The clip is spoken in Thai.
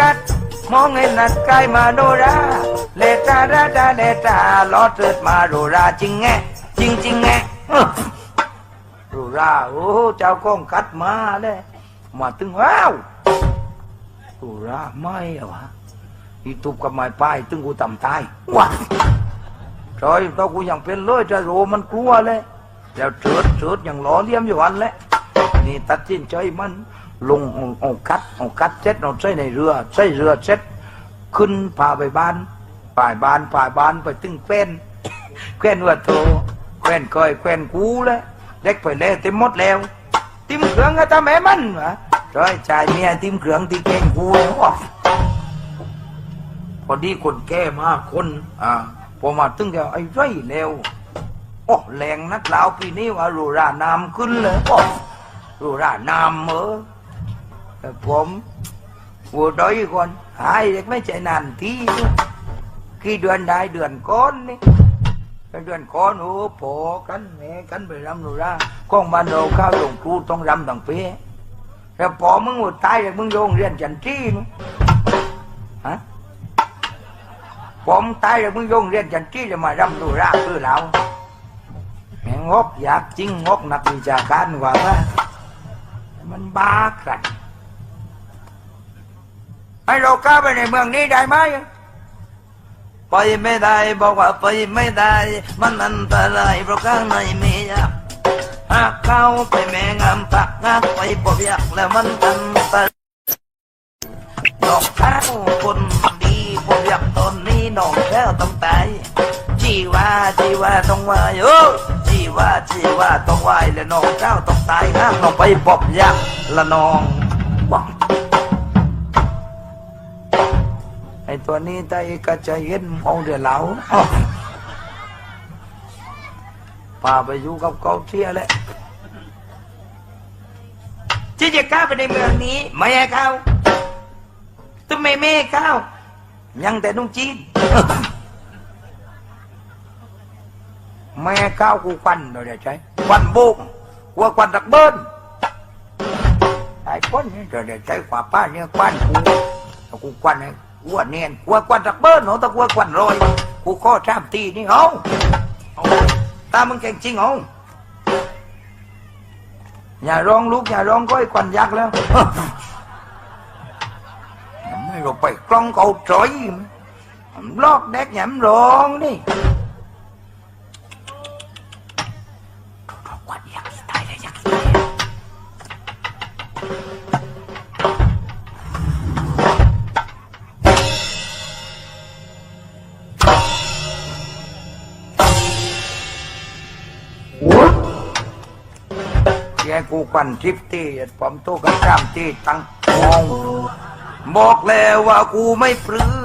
กัดมองเห็นนัดกายมาโนราเลตาราดาเลตาลอดเติดมาโดราจริงแงจริงจริงแงอื้อโดราโอ้เจ้าก้องกัดมาเลยมาตึงว้าวโดราไม่อะวะอีตุบกับไม้ป้ายตึงกูต่ำตายว้าจอยตอนกูยังเป็นเลยจะโรมันกลัวเลยแล้วเจิดเจิดอย่างล้อเลี้ยมอยู่วันแหละนี่ตัดสินใจมัน ลงเอาเอากัดเอากัดเซ็ตเอาใส่ในเรือใส่เรือเซ็ตขึ้นพาไปบ้านป่ายบ้านป่ายบ้านไปตึงแคว้นแคว้นวัวโตแคว้นก้อยแคว้นกูแล้วเด็กไปแล้วเต็มหมดแล้วติมเครื่องก็ทำแม่มันวะร้อยชายเมียติมเครื่องที่เก่งกูวพอดีคนแก่มากคนอ่าพอมาตึงแกไอ้ไรแล้วโอ้แรงนักลาวปีนี้ว่ารูรานามขึ้นเลยโอ้รูรานามเออ ผมหัวด้อยคนหายเด็กไม่ใจนานทีกี่เดือนได้เดือนก้อนนี่เดือนก้อนโอ้พอกันแม่กันไปรำรูราก้องบ้านเราข้าวหลวงครูต้องรำต่างเป๊ะแล้วพอมึงหมดตายเลยมึงโรงเรียนจันทีนู่ฮะผมตายแล้วมึงโรงเรียนจันทีจะมารำรูราคือเราแม่งงกอยากจริงงกนักวิชาการว่ามันบ้ากัน ให้เราก้าไปในเมืองนี้ได้ไหมไปไม่ได้บอกว่าไปไม่ได้ มันอันตรายเพราะข้างในมียักษ์หากเข้าไปแม่งามปักงากไปปอบยักแล้วมันอันตรายดอกข้าวคนดีปอบยักตอนนี้น้องแก้วต้องตายจีว่าจีว่าต้องว่าโยจีว่าจีว่าต้องไหวและน้องเจ้าต้องตายห้าน้องไปปอบยักษ์ละน้อง ไอ้ตัวนี้ได้ก็จะเห็นมองเดือดเหลาอ้าป่าไปอยู่กับเขาเที่ยแหละที่จะก้าไปในเมืองนี้ไม่ให้เข้าทำไมไม่ให้เข้ายังแต่นุ่งจีนแม่ข้าวกูควันเราได้ใช้ควันบุกกลัวควันตักเบิ้ลไอ้คนนี่เราได้ใช้ขวาป้าเนี่ยควันกูกูควันให้กลัวเนียนกลัวควันตักเบิ้ลเนาะตะกลัวควันลอยกูข้อชามตีนี่เอาตามึงเก่งจริงเอาอย่าร้องลูกอย่าร้องก็ไอ้ควันยักษ์แล้วไม่เราไปกล้อง cầu trời lót đét nhẩm rộn đi ควันยักษ์ตายเลยยักษ์ แกกูควันทิพย์ตีผมโตกับจามตีตั้งมองบอกแล้วว่ากูไม่ปลื้อ